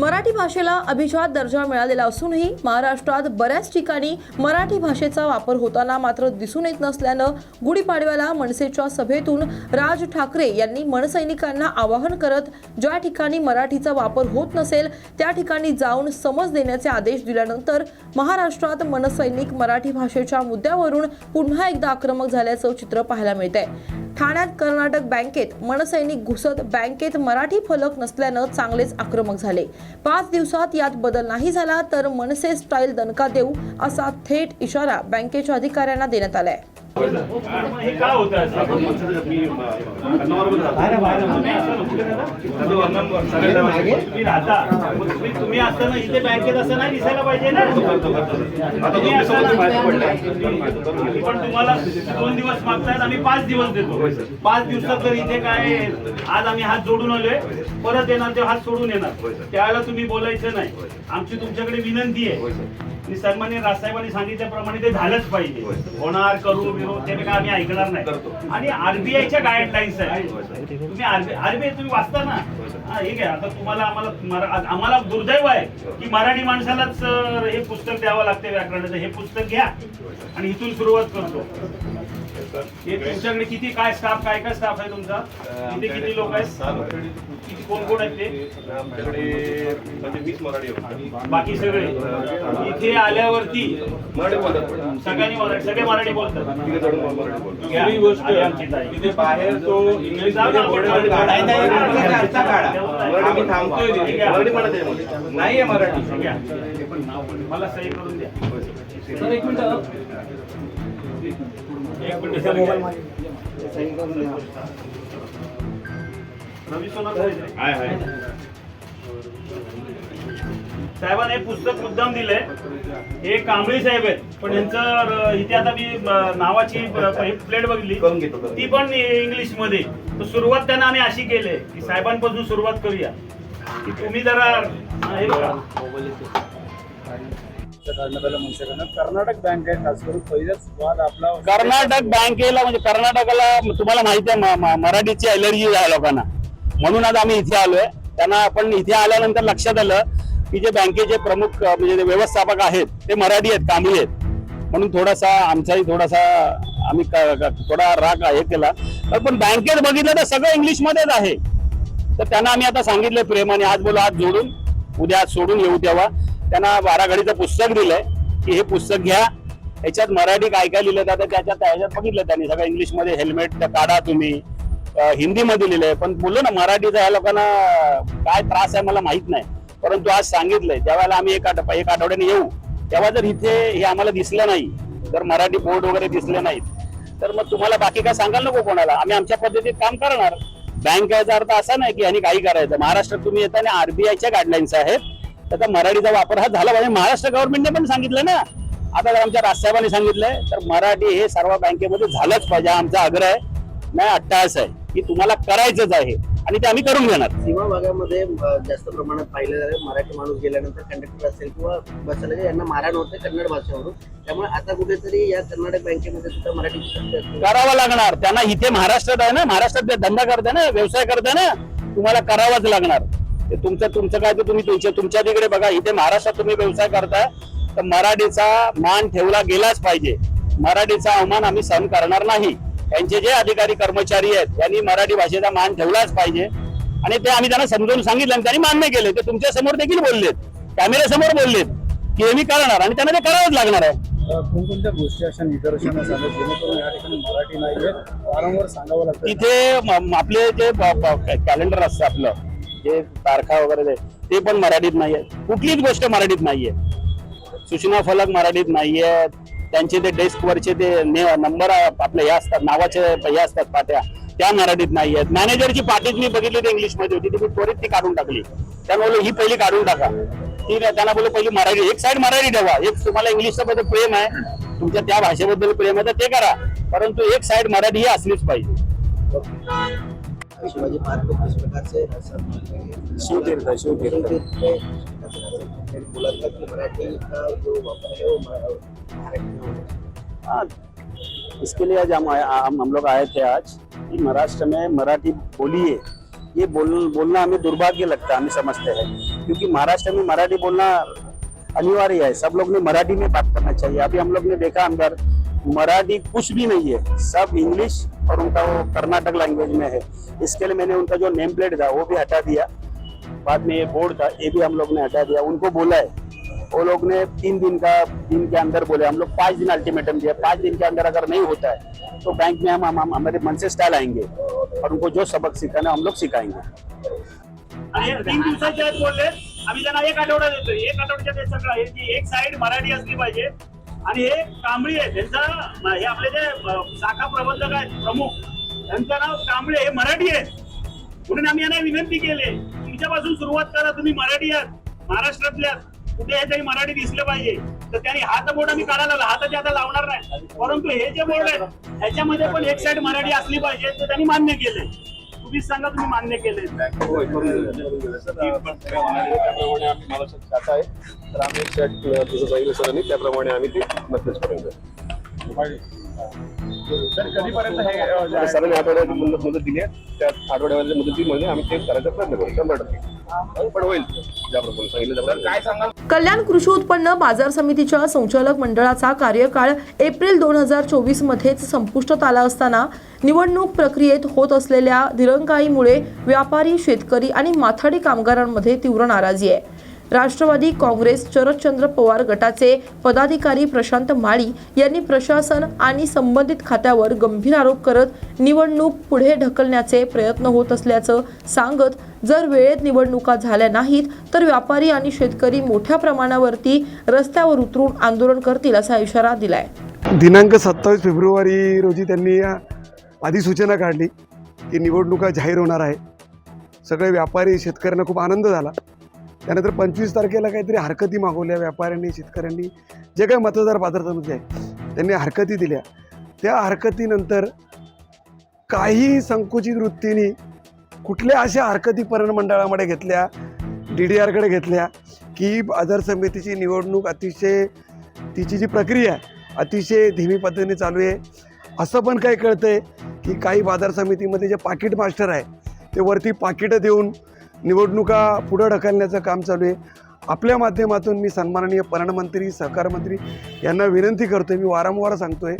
मराठी भाषेला अभिजात दर्जा मिळालेला असूनही महाराष्ट्रात बऱ्याच ठिकाणी मराठी भाषेचा वापर होताना मात्र दिसून येत नसल्यानं गुढीपाडव्याला मनसेच्या सभेतून राज ठाकरे यांनी मनसैनिकांना आवाहन करत ज्या ठिकाणी मराठीचा वापर होत नसेल त्या ठिकाणी जाऊन समज देण्याचे आदेश दिल्यानंतर महाराष्ट्रात मनसैनिक मराठी भाषेच्या मुद्द्यावरून पुन्हा एकदा आक्रमक झाल्याचं चित्र पाहायला मिळतंय. आहे ठाण्यात कर्नाटक बँकेत मनसैनिक घुसत बँकेत मराठी फलक नसल्यानं चांगलेच आक्रमक झाले. पाच दिवसात यात बदल नाही झाला तर मनसे स्टाईल दणका देऊ असा थेट इशारा बँकेच्या अधिकाऱ्यांना देण्यात आलाय. तुम्ही तुम्ही असताना इथे बँकेत असं नाही दिसायला पाहिजे ना तुम्ही पण तुम्हाला दोन दिवस मागतायत आम्ही पाच दिवस देतो पाच दिवसात तर इथे काय आज आम्ही हात जोडून आलोय परत येणार ते हात सोडून येणार त्यावेळेला तुम्ही बोलायचं नाही आमची तुमच्याकडे विनंती आहे आणि सन्मान्य राजसाहेबांनी सांगितल्याप्रमाणे ते झालंच पाहिजे. होणार करू विरोध ते काय आम्ही ऐकणार नाही. आणि आरबीआयच्या गाईडलाईन्स आहेत. तुम्ही आरबीआय तुम्ही वाचता ना? हा ठीक आहे आता तुम्हाला आम्हाला आम्हाला दुर्दैव आहे की मराठी माणसालाच हे पुस्तक द्यावं लागते व्याकरणाचं. हे पुस्तक घ्या. आणि इथून सुरुवात करतो. हे तुमच्याकडे किती काय स्टाफ काय काय स्टाफ आहे तुमचा? इथे किती लोक आहेत? किती कोण कोण आहेत ते? आमच्याकडे म्हणजे वीस मराठी. बाकी सगळे? इथे आल्यावरती मराठी बोलतात. सगळ्यांनी मराठी सगळे मराठी बोलतात. मराठी गोष्ट बाहेर तो इंग्लिशमध्ये आपण बोर्डवर काढा. नाही, थांबतोय. आहे. मराठी म्हणत आहे मराठी. मला सही करून द्या. एक मिनिट. साहेबांनी हे पुस्तक मुद्दाम दिलंय. हे कांबळी साहेब आहेत. पण यांचं इथे आता मी नावाची प्लेट बघितली. ती पण इंग्लिशमध्ये तर सुरुवात त्यांना आम्ही अशी केली की साहेबांपासून सुरुवात करूया. की तुम्ही जरा करण्यात मनसेकडनं कर्नाटक बँक आहे खास करून पहिलाच वाद आपला कर्नाटक बँकेला म्हणजे कर्नाटकाला तुम्हाला माहिती आहे मराठीची अलर्जी आहे लोकांना. म्हणून आज आम्ही इथे आलोय. त्यांना आपण इथे आल्यानंतर लक्षात आलं की जे बँकेचे प्रमुख म्हणजे व्यवस्थापक आहेत ते मराठी आहेत कांबळी आहेत. म्हणून थोडासा आमचाही थोडासा आम्ही थोडा राग हे केला पण बँकेत बघितलं तर सगळं इंग्लिशमध्येच आहे. तर त्यांना आम्ही आता सांगितलं प्रेमाने आज बोला आज जोडून उद्या आज सोडून येऊ तेव्हा. त्यांना बाराघडीचं पुस्तक दिलंय की हे पुस्तक घ्या. याच्यात मराठी काय काय लिहिलं जातं त्याच्यात त्याच्यात बघितलं त्यांनी. सगळं इंग्लिशमध्ये हेल्मेट काढा तुम्ही. हिंदीमध्ये लिहिलंय. पण बोललो ना मराठीचा ह्या लोकांना काय त्रास आहे मला माहीत नाही. परंतु आज सांगितलंय ज्यावेळेला आम्ही एक आठ एक आठवड्याने येऊ तेव्हा जर इथे हे आम्हाला दिसलं नाही जर मराठी बोर्ड वगैरे दिसले नाहीत तर मग तुम्हाला बाकी काय सांगाल नको कोणाला? आम्ही आमच्या पद्धतीत काम करणार. बँक याचा अर्थ असा नाही की यांनी काही करायचं. महाराष्ट्रात तुम्ही येताना आरबीआयच्या गाईडलाईन्स आहेत. त्याचा मराठीचा वापर हा झाला पाहिजे. महाराष्ट्र गव्हर्नमेंटने पण सांगितलं ना. आता जर आमच्या राजसाहेबांनी सांगितलंय तर मराठी हे सर्व बँकेमध्ये झालंच पाहिजे. आमचा आग्रह आहे. नाही अट्टहास आहे की तुम्हाला करायचंच आहे आणि ते आम्ही करून घेणार. सीमा भागामध्ये जास्त प्रमाणात पाहिलं जातं. मराठी माणूस गेल्यानंतर कंडक्टर असेल किंवा बस चालक यांना मारहाण होते कन्नड भाषेवरून. त्यामुळे आता कुठेतरी या कर्नाटक बँकेमध्ये सुद्धा मराठी. करावं लागणार. त्यांना इथे महाराष्ट्रात आहे ना महाराष्ट्रात धंदा करते ना व्यवसाय करते ना तुम्हाला करावाच लागणार. ते तुमचं तुमचं काय ते तुम्ही तुमच्या तुमच्या तिकडे बघा. इथे महाराष्ट्रात तुम्ही व्यवसाय करताय तर मराठीचा मान ठेवला गेलाच पाहिजे. मराठीचा अवमान आम्ही सहन करणार नाही. त्यांचे जे अधिकारी कर्मचारी आहेत त्यांनी मराठी भाषेचा मान ठेवलाच पाहिजे. आणि ते आम्ही त्यांना समजावून सांगितलं आणि त्यांनी मान्य केले. ते तुमच्यासमोर देखील बोललेत. कॅमेऱ्या समोर बोललेत. की हे मी करणार आणि त्यांना ते करावंच लागणार आहे. कोणकोणत्या गोष्टी अशा निदर्शनास आल्या जेणेकरून या ठिकाणी मराठी नाही आहे वारंवार सांगावं लागतं. तिथे आपले जे कॅलेंडर असतं आपलं जे तारखा वगैरे ते- ते पण मराठीत नाहीये कुठलीच गोष्ट मराठीत नाहीये सूचना फलक मराठीत नाहीये त्यांचे ते डेस्क वरचे ते नंबर आपले हे असतात नावाचे हे असतात पाट्या त्या मराठीत नाही आहेत. मॅनेजरची पाटीच मी बघितली ती इंग्लिशमध्ये होती ती मी त्वरित ती काढून टाकली. त्यामुळे ही पहिली काढून टाका. ठीक आहे त्यांना बोललो पहिली मराठी एक साईड मराठी ठेवा. एक तुम्हाला इंग्लिशच्या बद्दल प्रेम आहे. तुमच्या त्या भाषेबद्दल प्रेम आहे तर ते करा. परंतु एक साईड मराठी ही असलीच पाहिजे. शिवाजी पार्क किस प्रकार से शिवतीर्थ शिवतीर्थ शिवतीर्थ बोला की मराठी का जो है वो में हाँ, इसके लिए आज हम हम हम लोग आए थे आज कि महाराष्ट्र में मराठी बोलिए। ये बोल बोलना हमें दुर्भाग्य लगता है हमें समझते हैं। क्योंकि महाराष्ट्र में मराठी बोलना अनिवार्य है। सब लोग ने मराठी में बात करना चाहिए। अभी हम लोग ने देखा अंदर मराठी कुछ भी नहीं है सब इंग्लिश और उनका वो कर्नाटक लैंग्वेज में है। इसके लिए मैंने उनका जो नेम प्लेट था वो भी हटा दिया। बाद में ये बोर्ड था ये भी हम लोग ने हटा दिया। उनको बोला है। वो लोग ने तीन दिन का दिन के अंदर बोले हम लोग पाँच दिन अल्टीमेटम दिया। पाँच दिन के अंदर अगर नहीं होता है तो बैंक में हम, हम, हम हमारे मन से स्टाइल आएँगे और उनको जो सबक सिखाना हम लोग सिखाएँगे। तीन दिवसाचे आहेत बोलले एक आठवडा देतोय. एक आठवड्याच्या सगळं एक साईड मराठी असली पाहिजे आणि हे कांबळी आहे त्यांचा हे आपले जे शाखा प्रबंधक आहेत प्रमुख त्यांचं नाव कांबळे हे मराठी आहे म्हणून आम्ही यांना विनंती केली तुमच्यापासून सुरुवात करा. तुम्ही मराठी आहात. महाराष्ट्रातल्या कुठे हे तरी मराठी दिसलं पाहिजे. तर त्यांनी हात बोर्ड आम्ही काढायला लागला. हाताची आता लावणार नाही. परंतु हे जे बोर्ड आहेत ह्याच्यामध्ये पण एक साईड मराठी असली पाहिजे ते त्यांनी मान्य केले तुम्हीच सांगा तुम्ही मान्य केले. करून. त्याप्रमाणे आम्ही मला शाखा आहे. तर आम्ही सरांनी त्याप्रमाणे आम्ही ते नक्कीच करूया तर कधीपर्यंत हे अ, तर सरांनी आठवड्याची मुदत मुदत दिली आहे त्या आठवड्यामध्ये मुदतीमध्ये आम्ही ते करायचा प्रयत्न करू. शंभर टक्के. पण होईल. ज्याप्रमाणे सांगितलं त्याप्रमाणे काय सांगाल? कल्याण कृषी उत्पन्न बाजार समितीच्या संचालक मंडळाचा कार्यकाळ एप्रिल दोन हजार चोवीस मध्येच संपुष्टात आला असताना निवडणूक प्रक्रियेत होत असलेल्या दिरंगाईमुळे व्यापारी शेतकरी आणि माथाडी कामगारांमध्ये तीव्र नाराजी आहे. राष्ट्रवादी काँग्रेस शरदचंद्र पवार गटाचे पदाधिकारी प्रशांत माळी यांनी प्रशासन आणि संबंधित खात्यावर गंभीर आरोप करत निवडणूक पुढे ढकलण्याचे प्रयत्न होत असल्याचं सांगत जर वेळेत निवडणुका झाल्या नाहीत तर व्यापारी आणि शेतकरी मोठ्या प्रमाणावरती रस्त्यावर उतरून आंदोलन करतील असा इशारा दिलाय. दिनांक सत्तावीस फेब्रुवारी रोजी त्यांनी अधिसूचना काढली की निवडणुका जाहीर होणार आहे सगळे व्यापारी शेतकऱ्यांना खूप आनंद झाला. त्यानंतर पंचवीस तारखेला काहीतरी हरकती मागवल्या व्यापाऱ्यांनी शेतकऱ्यांनी जे काही मतदार पात्रतेमध्ये आहे त्यांनी हरकती दिल्या. त्या हरकतीनंतर काही संकुचित वृत्तीने कुठल्या अशा हरकती परण मंडळामध्ये घेतल्या डी डी आरकडे घेतल्या की बाजार समितीची निवडणूक अतिशय तिची जी प्रक्रिया आहे अतिशय धीमी पद्धतीने चालू आहे. असं पण काय आहे की काही बाजार समितीमध्ये जे पाकिट मास्टर आहे ते वरती पाकिटं देऊन निवडणुका पुढं ढकलण्याचं काम चालू आहे. आपल्या माध्यमातून मी सन्माननीय पर्णमंत्री सहकार मंत्री यांना विनंती करतोय मी वारंवार सांगतोय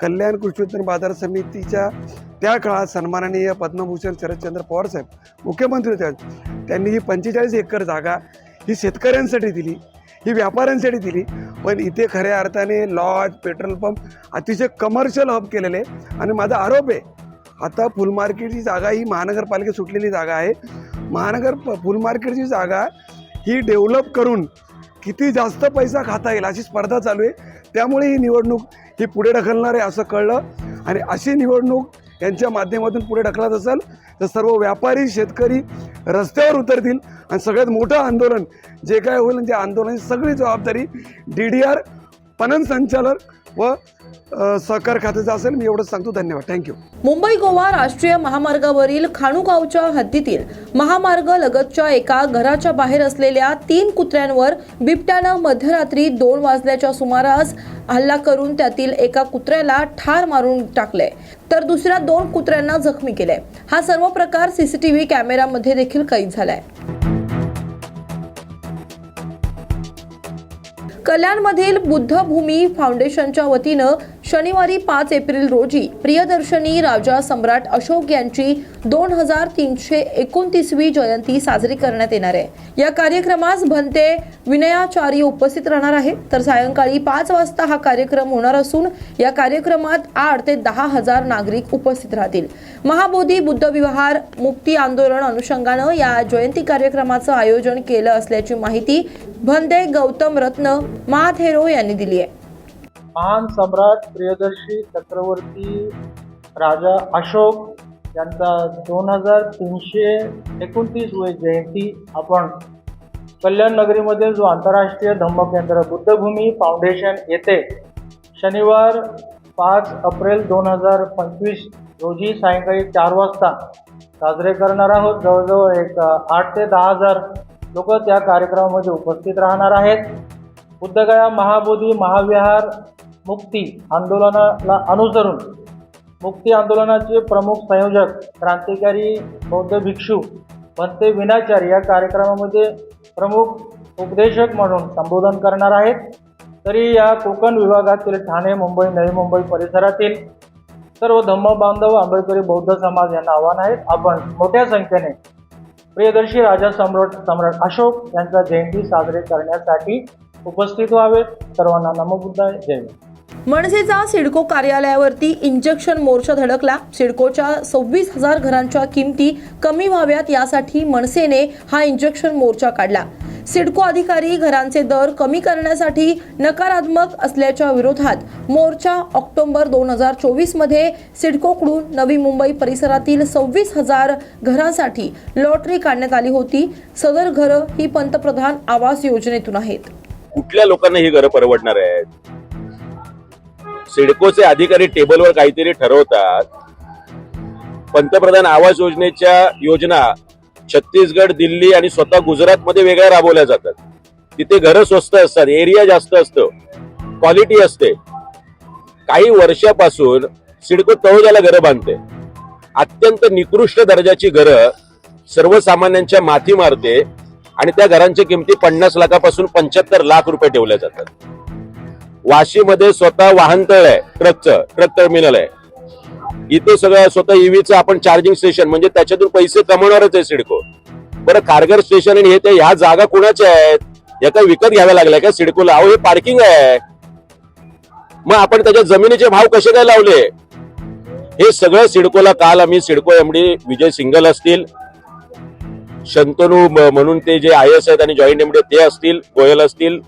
कल्याण कृषी उत्पन्न बाजार समितीच्या त्या काळात सन्माननीय पद्मभूषण शरदचंद्र पवार साहेब मुख्यमंत्री होते. त्यांनी ही पंचेचाळीस एकर जागा ही शेतकऱ्यांसाठी दिली ही व्यापाऱ्यांसाठी दिली पण इथे खऱ्या अर्थाने लॉज पेट्रोल पंप अतिशय कमर्शियल हब केलेले आणि माझा आरोप आहे आता फुल मार्केटची जागा ही महानगरपालिकेत सुटलेली जागा आहे. महानगर प- फुल मार्केटची जागा ही डेव्हलप करून किती जास्त पैसा खाता येईल अशी स्पर्धा चालू आहे. त्यामुळे ही निवडणूक ही पुढे ढकलणार आहे असं कळलं. आणि अशी निवडणूक यांच्या माध्यमातून पुढे ढकलत असेल तर सर्व व्यापारी शेतकरी रस्त्यावर उतरतील आणि सगळ्यात मोठं आंदोलन जे काय होईल त्या आंदोलनाची सगळी जबाबदारी डी डी आर पणन संचालक व सहकार खात्याचं असेल मी एवढंच सांगतो. धन्यवाद. थँक्यू मुंबई गोवा राष्ट्रीय महामार्गावरील खाणूगावच्या हद्दीतील महामार्ग लगतच्या एका घराच्या बाहेर असलेल्या तीन कुत्र्यांवर बिबट्यानं मध्यरात्री दोन वाजल्याच्या सुमारास हल्ला करून त्यातील एका कुत्र्याला ठार मारून टाकले तर दुसऱ्या दोन कुत्र्यांना जखमी केले हा सर्व प्रकार सीसीटीव्ही कॅमेऱ्यामध्ये देखील कैद झालाय. कल्याणमधील बुद्धभूमी फाउंडेशनच्या वतीनं शनिवारी पाच एप्रिल रोजी प्रियदर्शनी राजा सम्राट अशोक यांची दोन हजार तीनशे एकोणतीसवी जयंती साजरी करण्यात येणार आहे. या कार्यक्रमास भंते विनयाचार्य उपस्थित राहणार आहे. तर सायंकाळी पाच वाजता हा कार्यक्रम होणार असून या कार्यक्रमात आठ ते दहा हजार नागरिक उपस्थित राहतील. महाबोधी बुद्ध विहार मुक्ती आंदोलन अनुषंगानं या जयंती कार्यक्रमाचं आयोजन केलं असल्याची माहिती भंदे गौतम रत्न महाथेरो यांनी दिली आहे. महान सम्राट प्रियदर्शी चक्रवर्ती राजा अशोक यांचा दोन हजार तीनशे एकोणतीस वय जयंती आपण कल्याण नगरीमध्ये जो आंतरराष्ट्रीय धम्मकेंद्र बुद्धभूमी फाउंडेशन येथे शनिवार पाच एप्रिल दोन हजार पंचवीस रोजी सायंकाळी चार वाजता साजरे करणार आहोत. जवळजवळ एक आठ ते दहा हजार लोक त्या कार्यक्रमामध्ये उपस्थित राहणार आहेत. बुद्धगया महाबोधी महाविहार मुक्ती आंदोलनाला अनुसरून मुक्ती आंदोलनाचे प्रमुख संयोजक क्रांतिकारी बौद्ध भिक्षू भंते विनाचार्य या कार्यक्रमामध्ये प्रमुख उपदेशक म्हणून संबोधन करणार आहेत. तरी या कोकण विभागातील ठाणे मुंबई नवी मुंबई परिसरातील सर्व धम्म बांधव आंबेडकरी बौद्ध समाज यांना आव्हान आहे. आपण मोठ्या संख्येने प्रियदर्शी राजा सम्राट सम्राट अशोक यांचा जयंती साजरे करण्यासाठी उपस्थित व्हावेत. सर्वांना नमबुद्धाय जय मनसेचा सिडको कार्यालयावरती इंजेक्शन मोर्चा धडकला. सिडकोच्या सव्वीस हजार घरांच्या किमती कमी व्हाव्यात यासाठी मनसेने हा इंजेक्शन मोर्चा काढला. सिडको अधिकारी घरांचे दर कमी करण्यासाठी नकारात्मक असल्याच्या विरोधात मोर्चा ऑक्टोबर दोन हजार चोवीसमध्ये सिडकोकडून नवी मुंबई परिसरातील सव्वीस हजार घरांसाठी लॉटरी काढण्यात आली होती. सदर घरं ही पंतप्रधान आवास योजनेतून आहेत. कुठल्या लोकांना ही घरं परवडणार आहेत? सिडकोचे अधिकारी टेबलवर काहीतरी ठरवतात. पंतप्रधान आवास योजनेच्या योजना छत्तीसगड दिल्ली आणि स्वतः गुजरात मध्ये वेगळ्या राबवल्या जातात. तिथे घरं स्वस्त असतात एरिया जास्त असतो क्वालिटी असते. काही वर्षापासून सिडको तळोजाला घरं बांधते. अत्यंत निकृष्ट दर्जाची घरं सर्वसामान्यांच्या माथी मारते आणि त्या घरांच्या किमती पन्नास लाखापासून पंच्याहत्तर लाख रुपये ठेवल्या जातात. वाशीमध्ये स्वतः वाहनतळ आहे ट्रकचं ट्रक टर्मिनल आहे. इथे सगळं स्वतः ईव्हीचं आपण चार्जिंग स्टेशन म्हणजे त्याच्यातून पैसे कमवणारच आहे सिडको. बरं खारघर स्टेशन आणि हे ते ह्या जागा कुणाच्या आहेत? या काय विकत घ्याव्या लागल्या का सिडकोला? अहो हे पार्किंग आहे. मग आपण त्याच्या जमिनीचे भाव कसे काय लावले? हे सगळं सिडकोला काल आम्ही सिडको एमडी विजय सिंगल असतील. शंतनू म्हणून ते जे आय एस आहेत आणि जॉईंट एमडी ते असतील गोयल असतील.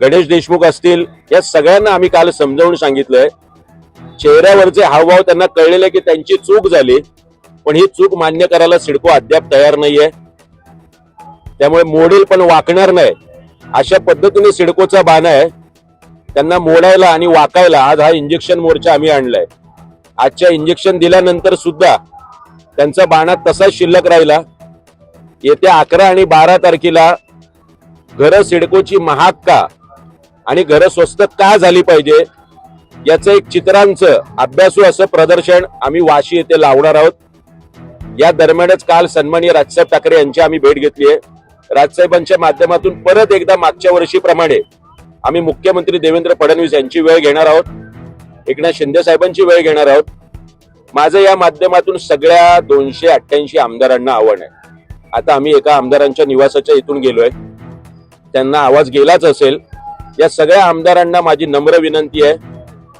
गणेश देशमुख असतील या सगळ्यांना आम्ही काल समजावून सांगितलंय. चेहऱ्यावरचे हावभाव त्यांना कळलेले की त्यांची चूक झाली. पण ही चूक मान्य करायला सिडको अद्याप तयार नाहीये. त्यामुळे मोडेल पण वाकणार नाही. अशा पद्धतीने सिडकोचा बाण आहे. त्यांना मोडायला आणि वाकायला आज हा इंजेक्शन मोर्चा आम्ही आणलाय. आजच्या इंजेक्शन दिल्यानंतर सुद्धा त्यांचा बाणा तसाच शिल्लक राहिला. येत्या अकरा आणि बारा तारखेला घरं सिडकोची महाक्का आणि घरं स्वस्त का झाली पाहिजे? याचं एक चित्रांचं अभ्यासू असं प्रदर्शन आम्ही वाशी येथे लावणार आहोत. या दरम्यानच काल सन्माननीय राजसाहेब ठाकरे यांची आम्ही भेट घेतली आहे. राजसाहेबांच्या माध्यमातून परत एकदा मागच्या वर्षीप्रमाणे आम्ही मुख्यमंत्री देवेंद्र फडणवीस यांची वेळ घेणार आहोत. एकनाथ शिंदे साहेबांची वेळ घेणार आहोत. माझं या माध्यमातून सगळ्या दोनशे अठ्ठ्याऐंशी आमदारांना आव्हान आहे. आता आम्ही एका आमदारांच्या निवासाच्या इथून गेलोय. त्यांना आवाज गेलाच असेल. या सगळ्या आमदारांना माझी नम्र विनंती आहे.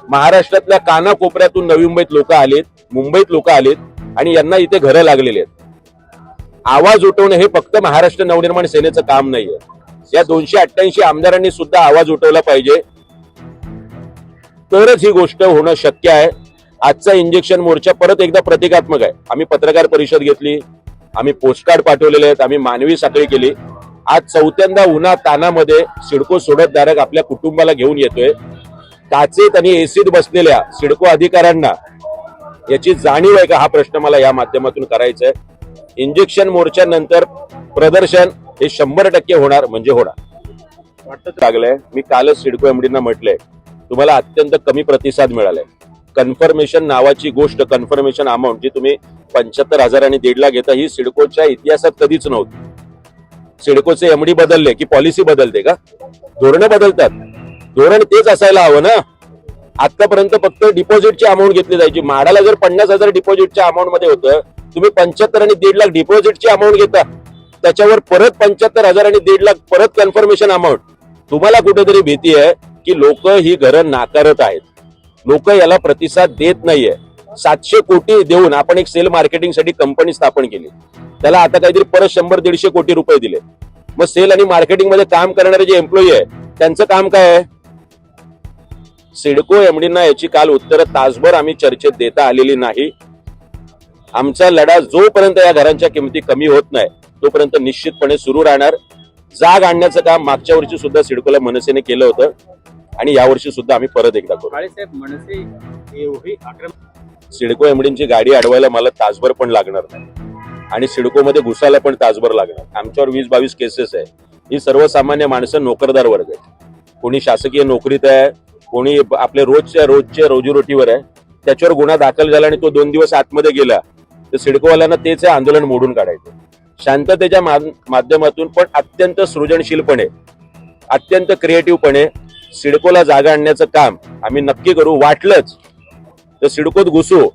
महाराष्ट्रातल्या कानाकोपऱ्यातून नवी मुंबईत लोक आलेत मुंबईत लोक आलेत आणि यांना इथे घरं लागलेली आहेत. आवाज उठवणं हे फक्त महाराष्ट्र नवनिर्माण सेनेचं काम नाहीये. या दोनशे अठ्ठ्याऐंशी आमदारांनी सुद्धा आवाज उठवला पाहिजे. तरच ही गोष्ट होणं शक्य आहे. आजचा इंजेक्शन मोर्चा परत एकदा प्रतिकात्मक आहे. आम्ही पत्रकार परिषद घेतली आम्ही पोस्टकार्ड पाठवलेले आहेत आम्ही मानवी साखळी केली. आज चौथ्यांदा उन्हा तानामध्ये सिडको सोडत दारक आपल्या कुटुंबाला घेऊन येतोय. काचेत आणि एसीत बसलेल्या सिडको अधिकाऱ्यांना याची जाणीव आहे का? हा प्रश्न मला या माध्यमातून करायचा आहे इंजेक्शन मोर्चानंतर प्रदर्शन हे शंभर टक्के होणार म्हणजे होणार. वाटत लागलंय. मी कालच सिडको एमडींना म्हटलंय तुम्हाला अत्यंत कमी प्रतिसाद मिळालाय. कन्फर्मेशन नावाची गोष्ट कन्फर्मेशन अमाऊंट जी तुम्ही पंच्याहत्तर हजार आणि दीड लाख घेता ही सिडकोच्या इतिहासात कधीच नव्हती. सिडकोचे एमडी बदलले की पॉलिसी बदलते का? धोरणं बदलतात. धोरण तेच असायला हवं ना? आतापर्यंत फक्त डिपॉझिटची अमाऊंट घेतली जायची. माडाला जर पन्नास हजार डिपॉझिटच्या अमाऊंटमध्ये होतं तुम्ही पंच्याहत्तर आणि दीड लाख डिपॉझिटची अमाऊंट घेता. त्याच्यावर परत पंच्याहत्तर हजार आणि दीड लाख परत कन्फर्मेशन अमाऊंट तुम्हाला कुठेतरी भीती आहे की लोक ही घरं नाकारत आहेत. लोक याला प्रतिसाद देत नाहीये. सातशे कोटी देऊन आपण एक सेल मार्केटिंगसाठी कंपनी स्थापन केली. त्याला आता काहीतरी परत शंभर दीडशे कोटी रुपये दिले. मग सेल आणि मार्केटिंगमध्ये काम करणारे जे एम्प्लॉई आहे त्यांचं काम काय आहे? सिडको एमडींना याची काल उत्तर तासभर आम्ही चर्चेत देता आलेली नाही. आमचा लढा जोपर्यंत या घरांच्या किमती कमी होत नाही तोपर्यंत निश्चितपणे सुरू राहणार. जाग आणण्याचं काम मागच्या वर्षी सुद्धा सिडकोला मनसेने केलं होतं आणि यावर्षी सुद्धा आम्ही परत एकदा करू. सिडको एमडींची गाडी अडवायला मला तासभर पण लागणार नाही. आणि सिडकोमध्ये घुसायला पण तासभर लागणार. आमच्यावर वीस बावीस केसेस आहे. ही सर्वसामान्य माणसं नोकरदार वर्ग आहे कोणी शासकीय नोकरीत आहे कोणी आपले रोजच्या रोजच्या रोजीरोटीवर आहे. त्याच्यावर गुन्हा दाखल झाला आणि तो दोन दिवस आतमध्ये गेला तर सिडकोवाल्यांना तेच आहे आंदोलन मोडून काढायचं. शांततेच्या माध्यमातून पण अत्यंत सृजनशीलपणे अत्यंत क्रिएटिव्हपणे सिडकोला जागा आणण्याचं काम आम्ही नक्की करू. वाटलंच. तर सिडकोत घुसू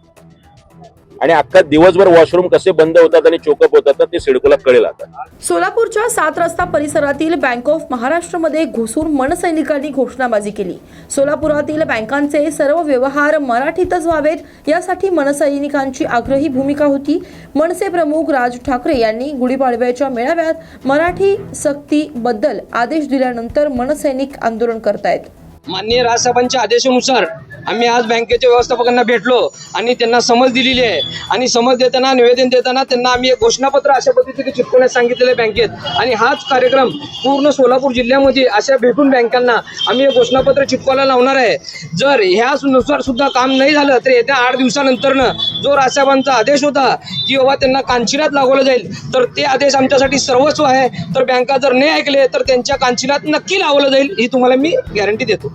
आणि अख्खा दिवसभर वॉशरूम कसे बंद होतात आणि चोकअप होतात ते सिडकोला कळेल आता. सोलापूरच्या सात रस्ता परिसरातील बँक ऑफ महाराष्ट्रमध्ये घुसून मनसैनिकांनी घोषणाबाजी केली. सोलापुरातील बँकांचे सर्व व्यवहार मराठीतच व्हावेत यासाठी मनसैनिकांची आग्रही भूमिका होती. मनसे प्रमुख राज ठाकरे यांनी गुढीपाडव्याच्या मेळाव्यात मराठी सक्तीबद्दल आदेश दिल्यानंतर मनसैनिक आंदोलन करतायत. माननीय राजसाहेबांच्या आदेशानुसार आम्ही आज बँकेच्या व्यवस्थापकांना भेटलो आणि त्यांना समज दिलेली आहे. आणि समज देताना निवेदन देताना त्यांना आम्ही एक घोषणापत्र अशा पद्धतीने चिटकवण्यास सांगितलेलं आहे बँकेत. आणि हाच कार्यक्रम पूर्ण सोलापूर जिल्ह्यामध्ये अशा भेटून बँकांना आम्ही एक घोषणापत्र चिटकवायला लावणार आहे. जर ह्यानुसार सुद्धा काम नाही झालं तर येत्या आठ दिवसानंतरनं जो राजसाहेबांचा आदेश होता की बाबा त्यांना कांचिनात लागवलं जाईल तर ते आदेश आमच्यासाठी सर्वस्व आहे. तर बँका जर नाही ऐकले तर त्यांच्या कांचिनात नक्की लावलं जाईल ही तुम्हाला मी गॅरंटी देतो.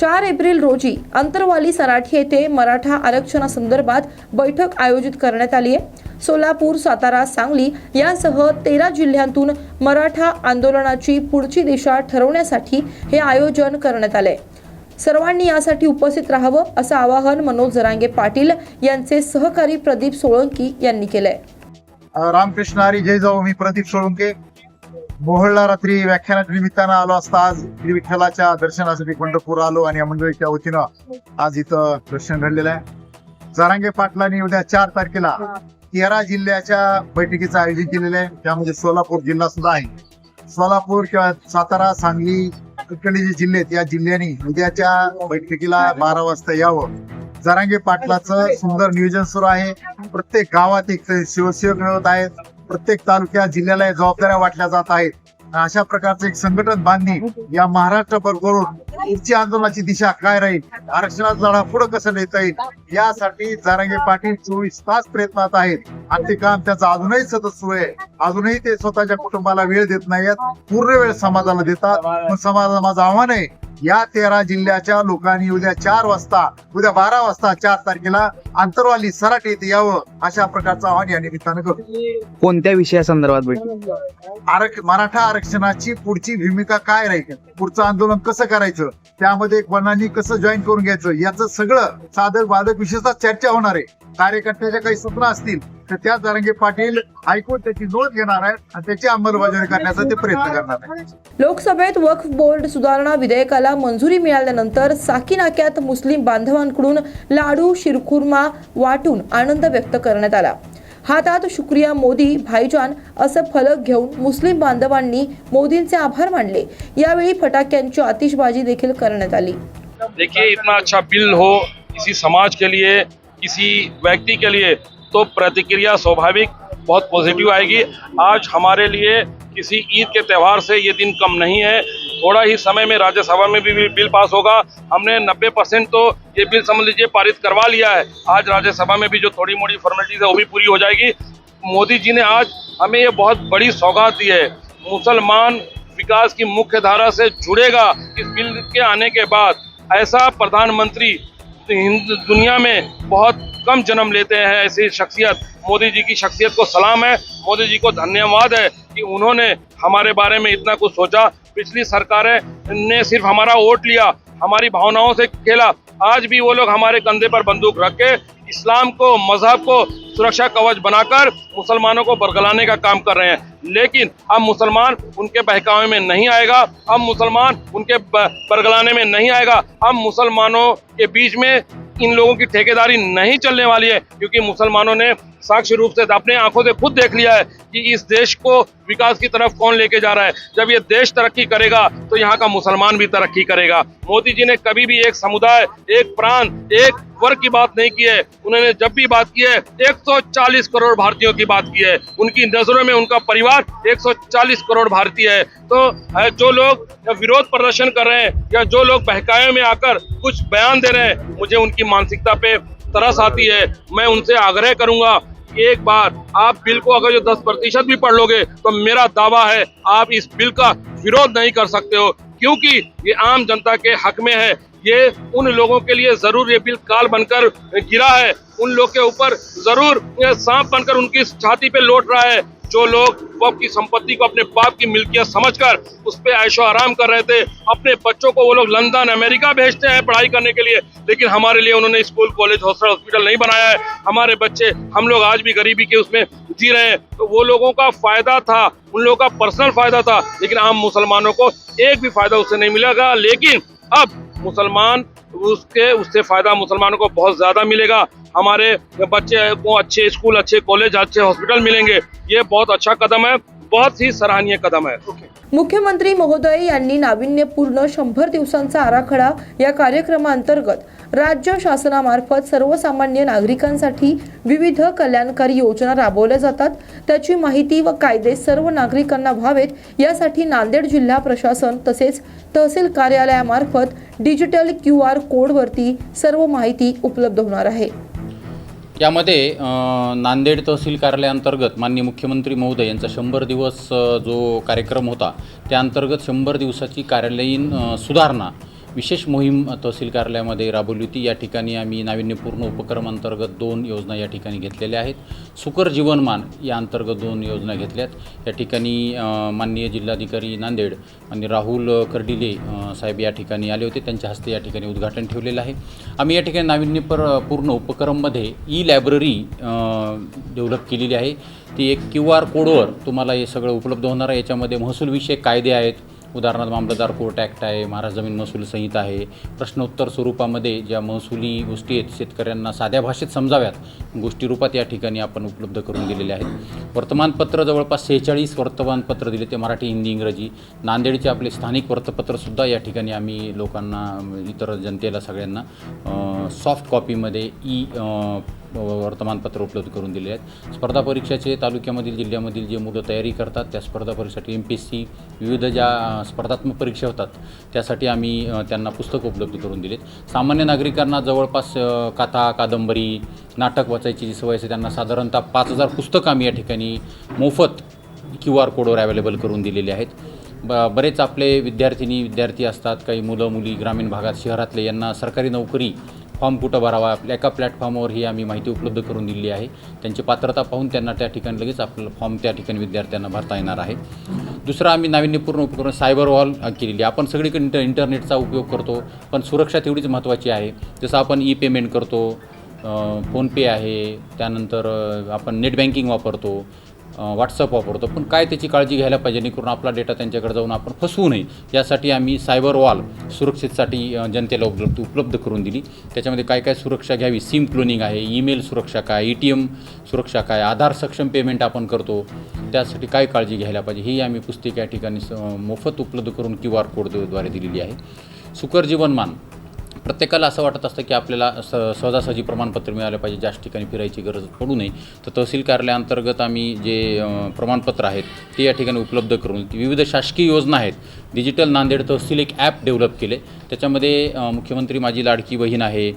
चार एप्रिल रोजी अंतरवाली सराठी येथे मराठा आरक्षणासंदर्भात बैठक आयोजित करण्यात आली आहे. सोलापूर सातारा सांगली यासह तेरा जिल्ह्यांतून मराठा आंदोलनाची पुढची दिशा ठरवण्यासाठी हे आयोजन करण्यात आले सर्वांनी यासाठी उपस्थित राहावं असं आवाहन मनोज जरांगे पाटील यांचे सहकारी प्रदीप सोळंकी यांनी केलंय. रामकृष्ण हरी जय जाऊ मी प्रदीप सोळंके. मोहळला रात्री व्याख्यानाच्या निमित्तानं आलो असता आज श्री विठ्ठलाच्या दर्शनासाठी पंढरपूर आलो आणि या मंडळीच्या वतीनं आज इथं दर्शन घडलेलं आहे. जरांगे पाटलांनी उद्या चार तारखेला तेरा जिल्ह्याच्या बैठकीचं आयोजन केलेलं आहे. त्यामध्ये सोलापूर जिल्हा सुद्धा आहे. सोलापूर किंवा सातारा सांगली इकडे जे जिल्हे आहेत या जिल्ह्यांनी उद्याच्या बैठकीला बारा वाजता यावं. जरांगे पाटलाचं सुंदर नियोजन सुरू आहे. प्रत्येक गावात एक शिवसेवक मिळवत आहेत. प्रत्येक तालुक्यात जिल्ह्याला या जबाबदाऱ्या वाटल्या जात आहेत. अशा प्रकारचं एक संघटन बांधणी या महाराष्ट्रभर करून पुढची आंदोलनाची दिशा काय राहील आरक्षणाचा लढा पुढे कसं नेता येईल यासाठी जारांगे पाटील चोवीस तास प्रयत्नात आहेत. आणि ते काम त्याचं अजूनही सतत सुरू आहे. अजूनही ते स्वतःच्या कुटुंबाला वेळ देत नाहीत पूर्ण वेळ समाजाला देतात. पण समाजाला माझं आव्हान आहे या तेरा जिल्ह्याच्या लोकांनी उद्या चार वाजता उद्या बारा वाजता चार तारखेला आंतरवाली सराटी येथे यावं अशा प्रकारचं आव्हान या निमित्तानं करतो कोणत्या विषयासंदर्भात बैठक? आरक्ष मराठा आरक्षणाची पुढची भूमिका काय राहील? पुढचं आंदोलन कसं करायचं? त्यामध्ये एक वनांनी कसं जॉईन करून घ्यायचं? याचं सगळं साधक बाधक विशेषतः चर्चा होणार आहे. कार्यकर्त्याच्या काही सूचना असतील तर त्या जरांगे पाटील ऐकून त्याची नोंद घेणार आहेत आणि त्याची अंमलबजावणी करण्याचा ते प्रयत्न करणार आहेत. लोकसभेत वक्फ बोर्ड सुधारणा विधेयकाला मंजुरी मिळाल्यानंतर साकी नाक्यात मुस्लिम बांधवांकडून लाडू शिरखुर्मा वाटून आनंद व्यक्त करण्यात आला. हातात शुक्रिया मोदी भाईजान असं फलक घेऊन मुस्लिम बांधवांनी मोदींचे आभार मानले. यावेळी फटाक्यांची आतिषबाजी देखील करण्यात आली. देखिए इतना अच्छा बिल हो किसी समाज के लिए किसी व्यक्ति के लिए तो प्रतिक्रिया स्वाभाविक, बहुत पॉजिटिव आएगी। आज हमारे लिए किसी ईद के त्यौहार से ये दिन कम नहीं है। थोड़ा ही समय में राज्यसभा में भी बिल पास होगा। हमने 90 परसेंट तो ये बिल समझ लीजिए पारित करवा लिया है। आज राज्यसभा में भी जो थोड़ी मोड़ी फॉर्मेलिटीज है, वो भी पूरी हो जाएगी। मोदी जी ने आज हमें ये बहुत बड़ी सौगात दी है। मुसलमान विकास की मुख्य धारा से जुड़ेगा इस बिल के आने के बाद। ऐसा प्रधानमंत्री हिंद दुनिया में बहुत कम जन्म लेते हैं ऐसी शख्सियत। मोदी जी की शख्सियत को सलाम है। मोदी जी को धन्यवाद है कि उन्होंने हमारे बारे में इतना कुछ सोचा। पिछली सरकारें ने सिर्फ़ हमारा वोट लिया, हमारी भावनाओं से खेला। आज भी वो लोग हमारे कंधे पर बंदूक रख के इस्लाम को, मज़हब को सुरक्षा कवच बनाकर मुसलमानों को बरगलाने का काम कर रहे हैं। लेकिन अब मुसलमान उनके बहकावे में नहीं आएगा अब मुसलमान उनके बरगलाने में नहीं आएगा। अब मुसलमानों के बीच में इन लोगों की ठेकेदारी नहीं चलने वाली है, क्योंकि मुसलमानों ने साक्ष्य रूप से अपने आँखों से खुद देख लिया है कि इस देश को विकास की तरफ़ कौन लेके जा रहा है। जब ये देश तरक्की करेगा तो यहाँ का मुसलमान भी तरक्की करेगा। मोदी जी ने कभी भी एक समुदाय, एक प्रांत, एक वर्ग की बात नहीं की है। उन्होंने जब भी बात की है 140 करोड़ भारतीयों की बात की है। उनकी नज़रों में उनका परिवार 140 करोड़ भारतीय है। तो जो लोग विरोध प्रदर्शन कर रहे हैं या जो लोग बहकावे में आकर कुछ बयान दे रहे हैं, मुझे उनकी मानसिकता पे तरस आती है। मैं उनसे आग्रह करूँगा एक बार आप बिल को अगर जो 10 प्रतिशत भी पढ़ लोगे तो मेरा दावा है, आप इस बिल का विरोध नहीं कर सकते हो, क्योंकि ये आम जनता के हक में है। ये उन लोगों के लिए ज़रूर ये बिल काल बनकर गिरा है। उन लोग के ऊपर ज़रूर सांप बनकर उनकी छाती पे लौट रहा है। जो लोग बाप की संपत्ति को अपने बाप की मिल्कियत समझकर उस पर ऐशो आराम कर रहे थे, अपने बच्चों को वो लोग लंदन, अमेरिका भेजते हैं पढ़ाई करने के लिए। लेकिन हमारे लिए उन्होंने स्कूल, कॉलेज, हॉस्टल, हॉस्पिटल नहीं बनाया है। हमारे बच्चे, हम लोग आज भी गरीबी के उसमें जी रहे हैं। तो वो लोगों का फ़ायदा था, उन लोगों का पर्सनल फ़ायदा था। लेकिन आम मुसलमानों को एक भी फ़ायदा उससे नहीं मिलेगा लेकिन अब मुसलमान उसके उससे फायदा मुसलमानों को बहुत ज्यादा मिलेगा। हमारे बच्चे को अच्छे स्कूल अच्छे कॉलेज अच्छे हॉस्पिटल मिलेंगे। ये बहुत अच्छा कदम है। बहुत ही सराहनीय कदम है मुख्यमंत्री महोदय यांनी नाविन्यपूर्ण शंभर दिवसांचा आराखडा या कार्यक्रमाअंतर्गत राज्य शासनामार्फत सर्वसामान्य नागरिकांसाठी विविध कल्याणकारी योजना राबवल्या जातात. त्याची माहिती व कायदे सर्व नागरिकांना व्हावेत. यासाठी नांदेड जिल्हा प्रशासन तसेच तहसील कार्यालयामार्फत डिजिटल क्यू आर कोडवरती सर्व माहिती उपलब्ध होणार आहे. यामध्ये नांदेड तहसील कार्यालयाअंतर्गत माननीय मुख्यमंत्री महोदय यांचा शंभर दिवस जो कार्यक्रम होता त्या अंतर्गत शंभर दिवसाची कार्यालयीन सुधारणा विशेष मोहीम तहसील कार्यालयामध्ये राबवली होती. या ठिकाणी आम्ही नाविन्यपूर्ण उपक्रमांतर्गत दोन योजना या ठिकाणी घेतलेल्या आहेत. सुकर जीवनमान या अंतर्गत दोन योजना घेतल्यात. या ठिकाणी माननीय जिल्हाधिकारी नांदेड आणि राहुल कर्डिले साहेब या ठिकाणी आले होते. त्यांच्या हस्ते या ठिकाणी उद्घाटन ठेवलेलं आहे. आम्ही या ठिकाणी नाविन्यपर पूर्ण उपक्रममध्ये ई लायब्ररी डेव्हलप केलेली आहे. ती एक क्यू आर कोडवर तुम्हाला हे सगळं उपलब्ध होणार आहे. याच्यामध्ये महसूलविषयक कायदे आहेत उदाहरणार्थ मामलतदार कोर्ट ॲक्ट आहे महाराष्ट्र जमीन महसूल संहिता आहे. प्रश्नोत्तर स्वरूपामध्ये ज्या महसुली गोष्टी आहेत शेतकऱ्यांना साध्या भाषेत समजाव्यात गोष्टी रूपात या ठिकाणी आपण उपलब्ध करून दिलेले आहेत. वर्तमानपत्र जवळपास सेहेचाळीस वर्तमानपत्र दिले ते मराठी हिंदी इंग्रजी. नांदेडचे आपले स्थानिक वर्तपत्रसुद्धा या ठिकाणी आम्ही लोकांना इतर जनतेला सगळ्यांना सॉफ्ट कॉपीमध्ये ई वर्तमानपत्र उपलब्ध करून दिले आहेत. स्पर्धा परीक्षाचे तालुक्यामधील जिल्ह्यामधील जे मुलं तयारी करतात त्या स्पर्धा परीक्षेसाठी एम पी एस सी विविध ज्या स्पर्धात्मक परीक्षा होतात त्यासाठी आम्ही त्यांना पुस्तकं उपलब्ध करून दिलेत. सामान्य नागरिकांना जवळपास कथा कादंबरी नाटक वाचायची जी सवय असते त्यांना साधारणतः पाच हजार पुस्तकं आम्ही या ठिकाणी मोफत क्यू आर कोडवर अवेलेबल करून दिलेले आहेत. ब बरेच आपले विद्यार्थिनी विद्यार्थी असतात काही मुलं मुली ग्रामीण भागात शहरातले यांना सरकारी नोकरी फॉर्म कुठं भरावा आपल्या एका प्लॅटफॉर्मवर ही आम्ही माहिती उपलब्ध करून दिली आहे. त्यांची पात्रता पाहून त्यांना त्या ठिकाणी लगेच आपलं फॉर्म त्या ठिकाणी विद्यार्थ्यांना भरता येणार आहे. दुसरं आम्ही नाविन्यपूर्ण उपकरण सायबर वॉल केलेली आहे. आपण सगळीकडे इंटर इंटरनेटचा उपयोग करतो पण सुरक्षा तेवढीच महत्त्वाची आहे. जसं आपण ई पेमेंट करतो फोनपे आहे त्यानंतर आपण नेट बँकिंग वापरतो. व्हॉट्सअप वापरतो. पण काय त्याची काळजी घ्यायला पाहिजे? जेणेकरून आपला डेटा त्यांच्याकडे जाऊन आपण फसवू नये. यासाठी आम्ही सायबर वॉल सुरक्षेसाठी जनतेला उपलब्ध उपलब्ध करून दिली. त्याच्यामध्ये काय काय सुरक्षा घ्यावी? सिम क्लोनिंग आहे ईमेल सुरक्षा काय ई टी एम सुरक्षा काय आधार सक्षम पेमेंट आपण करतो. त्यासाठी काय काळजी घ्यायला पाहिजे? ही आम्ही पुस्तिका या ठिकाणी स- मोफत उपलब्ध करून क्यू आर कोडद्वारे दिलेली आहे. सुकर जीवनमान प्रत्येकाला असं वाटत असतं की आपल्याला स सहजासहजी प्रमाणपत्र मिळालं पाहिजे जास्त ठिकाणी फिरायची गरज पडू नये. तर तहसील कार्यालयाअंतर्गत आम्ही जे प्रमाणपत्र आहेत ते या ठिकाणी उपलब्ध करून विविध शासकीय योजना आहेत. डिजिटल नांदेड तहसील एक ॲप डेव्हलप केले. त्याच्यामध्ये मुख्यमंत्री माझी लाडकी बहीण आहे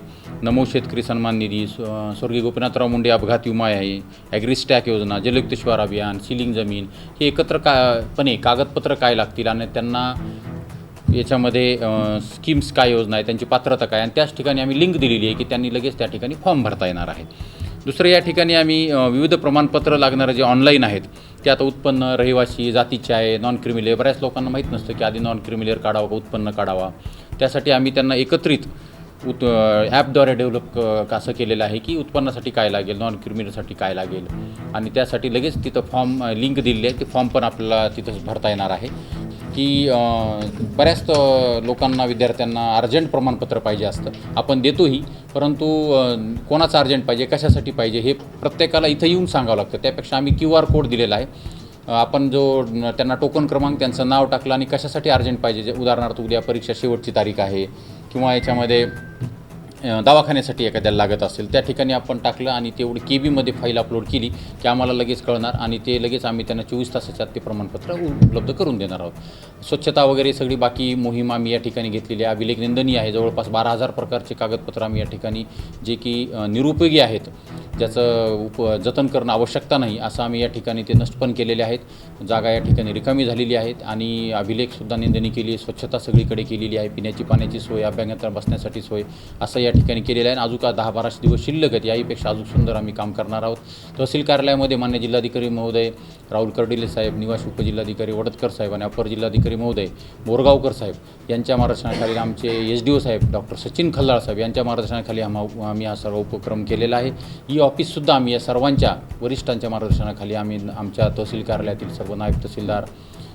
नमो शेतकरी सन्मान निधी स्वर्गीय गोपीनाथराव मुंडे अपघात विमा आहे ॲग्रिस्टॅक योजना जलयुक्तेश्वर अभियान सिलिंग जमीन हे एकत्र का पणे कागदपत्र काय लागतील? आणि त्यांना याच्यामध्ये स्कीम्स काय योजना आहे त्यांची पात्रता काय आणि त्याच ठिकाणी आम्ही लिंक दिलेली आहे की त्यांनी लगेच त्या ठिकाणी फॉर्म भरता येणार आहे दुसरं या ठिकाणी आम्ही विविध प्रमाणपत्र लागणारे जे ऑनलाईन आहेत ते आता उत्पन्न रहिवासी जातीचे आहे नॉन क्रिमिलेअर बऱ्याच लोकांना माहीत नसतं की आधी नॉन क्रिमिलेअर काढावा का उत्पन्न काढावा. त्यासाठी आम्ही त्यांना एकत्रित उत ॲपद्वारे डेव्हलप क असं केलेलं आहे की उत्पन्नासाठी काय लागेल नॉन क्रिमिनलसाठी काय लागेल. आणि त्यासाठी लगेच तिथं फॉर्म लिंक दिलेली आहे ते फॉर्म पण आपल्याला तिथंच भरता येणार आहे. की बऱ्याच लोकांना विद्यार्थ्यांना अर्जंट प्रमाणपत्र पाहिजे असतं. आपण देतोही परंतु कोणाचं अर्जंट पाहिजे कशासाठी पाहिजे हे प्रत्येकाला इथं येऊन सांगावं लागतं. त्यापेक्षा आम्ही क्यू आर कोड दिलेला आहे. आपण जो त्यांना टोकन क्रमांक त्यांचं नाव टाकलं आणि कशासाठी अर्जंट पाहिजे जे उदाहरणार्थ उद्या परीक्षा शेवटची तारीख आहे किंवा याच्यामध्ये दवाखान्यासाठी एखाद्याला लागत असेल त्या ठिकाणी आपण टाकलं आणि तेवढी के बीमध्ये फाईल अपलोड केली की आम्हाला लगेच कळणार आणि ते लगेच आम्ही त्यांना चोवीस तासाच्या आत ते प्रमाणपत्र उपलब्ध करून देणार आहोत. स्वच्छता वगैरे सगळी बाकी मोहीम आम्ही या ठिकाणी घेतलेली आहे. अभिलेख निंदनीय आहे. जवळपास बारा हजार प्रकारचे कागदपत्र आम्ही या ठिकाणी जे की निरुपयोगी आहेत. ज्याचं उप जतन करणं आवश्यकता नाही असं आम्ही या ठिकाणी ते नष्ट पण केलेले आहेत. जागा या ठिकाणी रिकामी झालेली आहेत आणि अभिलेखसुद्धा निंदणी केली आहे स्वच्छता सगळीकडे केलेली आहे पिण्याची पाण्याची सोय अभ्यंगता बसण्यासाठी सोय असं या ठिकाणी केलेलं आहे. आणि अजून का दहा बाराशे दिवस शिल्लक आहेत याहीपेक्षा अजून सुंदर आम्ही काम करणार आहोत. तहसील कार्यालयामध्ये मान्य जिल्हाधिकारी महोदय राहुल कर्डिले साहेब निवासी उपजिल्हाधिकारी वडदकर साहेब आणि अपर जिल्हाधिकारी महोदय बोरगावकर साहेब यांच्या मार्गदर्शनाखाली आमचे एस डी ओ साहेब डॉक्टर सचिन खल्लाळ साहेब यांच्या मार्गदर्शनाखाली आम आम्ही हा सर्व उपक्रम केलेला आहे. ई ऑफिससुद्धा आम्ही या सर्वांच्या वरिष्ठांच्या मार्गदर्शनाखाली आम्ही आमच्या तहसील कार्यालयातील सर्व नायब तहसीलदार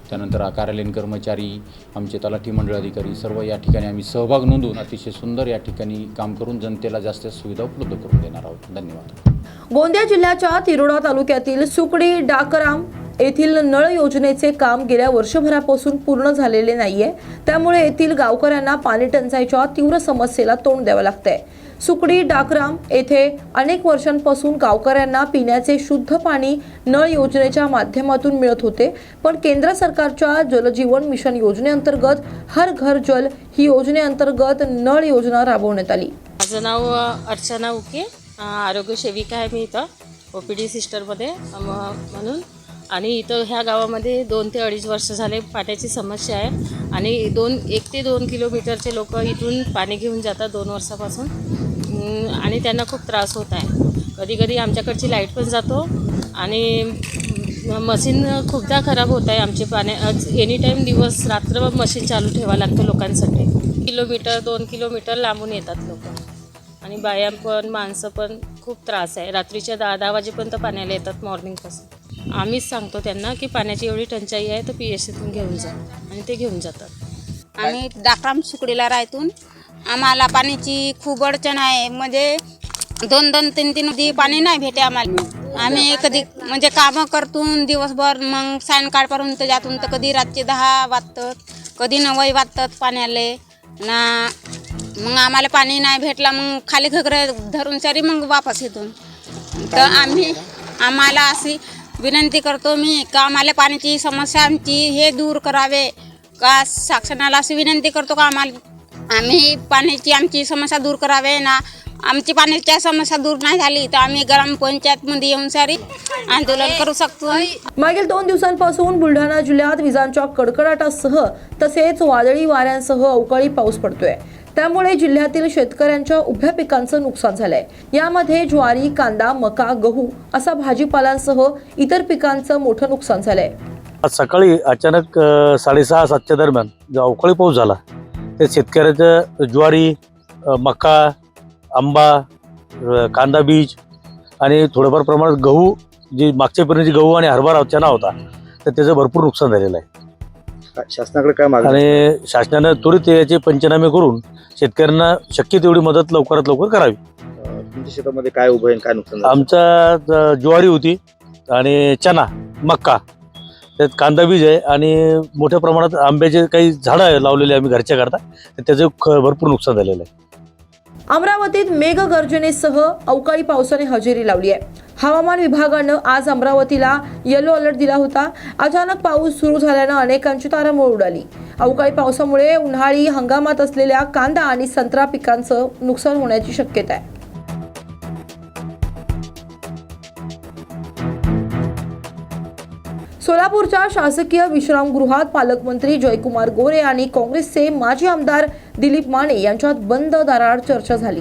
त्यानंतर कार्यालयीन कर्मचारी आमचे तलाठी मंडळ अधिकारी सर्व या ठिकाणी आम्ही सहभाग नोंदवून अतिशय सुंदर या ठिकाणी काम करून जनतेला जास्त सुविधा उपलब्ध करून देणार आहोत. धन्यवाद. गोंदिया जिल्ह्याच्या तिरोडा तालुक्यातील सुकडी डाकराम येथील नळ योजनेचे काम गेल्या वर्षभरापासून पूर्ण झालेले नाहीये. त्यामुळे येथील गावकऱ्यांना पाणी टंचाईच्या तीव्र समस्येला तोंड द्यावं लागतंय. सुकडी डाकराम येथे अनेक वर्षांपासून गावकऱ्यांना पिण्याचे शुद्ध पाणी नळ योजनेच्या माध्यमातून मिळत होते. पण केंद्र सरकारच्या जलजीवन मिशन योजनेअंतर्गत हर घर जल ही योजनेअंतर्गत नळ योजना राबवण्यात आली. माझं नाव अर्चना उके. आरोग्य सेविका आहे मी इथं. ओ पी डी सिस्टरमध्ये म्हणून. आणि इथं ह्या गावामध्ये दोन ते अडीच वर्ष झाले पाण्याची समस्या आहे. आणि दोन एक ते दोन किलोमीटरचे लोक इथून पाणी घेऊन जातात दोन वर्षापासून. आणि त्यांना खूप त्रास होत आहे. कधी कधी आमच्याकडची लाइट पण जातो आणि मशीन खूपदा खराब होत आहे आमचे पाण्या एनी टाईम दिवस रात्र मशीन चालू ठेवावं लागतं लोकांसाठी. किलोमीटर दोन किलोमीटर लांबून येतात लोक. आणि बाया पण माणसं पण खूप त्रास आहे. रात्रीच्या दहा दहा वाजेपर्यंत पाण्याला येतात मॉर्निंगपासून आम्हीच सांगतो त्यांना की पाण्याची एवढी टंचाई आहे तर पी एस सीतून घेऊन जा आणि ते घेऊन जातात. आम्ही डाकाम सुकडीला राहतून आम्हाला पाण्याची खूप अडचण आहे. म्हणजे दोन दोन तीन तीन दी पाणी नाही भेटे आम्हाला. आम्ही कधी म्हणजे कामं करतून दिवसभर मग सायंकाळपर्यंत जातून तर कधी रातचे दहा वाजतात कधी नवई वाजतात पाण्याले. ना मग आम्हाला पाणी नाही भेटला मग खाली घगरे धरून सारी मग वापस येतून तर आम्ही आम्हाला अशी विनंती करतो मी का आम्हाला पाण्याची समस्या आमची हे दूर करावे? का शासनाला अशी विनंती करतो का आम्हाला? आम्ही पाण्याची आमची समस्या दूर करावे ना? आमची पाण्याच्या समस्या दूर नाही झाली तर आम्ही ग्रामपंचायतमध्ये येऊन सारी आंदोलन करू शकतो. मागील दोन दिवसांपासून बुलढाणा जिल्ह्यात विजांच्या कडकडाटासह तसेच वादळी वाऱ्यांसह अवकाळी पाऊस पडतोय. त्यामुळे जिल्ह्यातील शेतकऱ्यांच्या उभ्या पिकांचं नुकसान झालंय. यामध्ये ज्वारी कांदा मका गहू असा भाजीपालांसह इतर पिकांचं मोठं नुकसान झालंय. आज सकाळी अचानक अ, साडेसहा सातच्या दरम्यान जो अवकाळी पाऊस झाला ते शेतकऱ्याचं ज्वारी अ, मका आंबा अ, कांदा बीज आणि थोडंफार प्रमाणात गहू जी मागच्या पिढीची गहू आणि हरभरा चना होता तर त्याचं भरपूर नुकसान झालेलं आहे. शासनाकडे काय मागणी? आणि शासनानं त्वरित याचे पंचनामे करून शेतकऱ्यांना शक्य तेवढी मदत लवकरात लवकर करावी. अं, तुमच्या शेतामध्ये काय उभं आहे काय नुकसान झालं? आमचा ज्वारी होती आणि चना मक्का त्यात कांदा बीज आहे आणि मोठ्या प्रमाणात आंब्याचे काही झाडं आहे लावलेले आम्ही घरच्या करता त्याचं ख- भरपूर नुकसान झालेलं आहे. अमरावतीत मेघगर्जनेसह अवकाळी पावसाने हजेरी लावली आहे. हवामान विभागानं आज अमरावतीला येलो अलर्ट दिला होता. अचानक पाऊस सुरू झाल्यानं अनेकांची तारांबळ उडाली. अवकाळी पावसामुळे उन्हाळी हंगामात असलेल्या कांदा आणि संत्रा पिकांचं नुकसान होण्याची शक्यता आहे. सोलापूरच्या शासकीय विश्रामगृहात पालकमंत्री जयकुमार गोरे आणि काँग्रेसचे माजी आमदार दिलीप माने यांच्यात बंद दाराआड चर्चा झाली.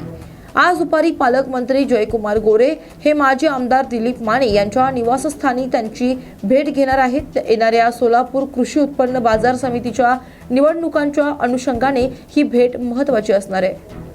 आज दुपारी पालकमंत्री जयकुमार गोरे हे माजी आमदार दिलीप माने यांच्या निवासस्थानी त्यांची भेट घेणार आहेत. येणाऱ्या सोलापूर कृषी उत्पन्न बाजार समितीच्या निवडणुकांच्या अनुषंगाने ही भेट महत्वाची असणार आहे.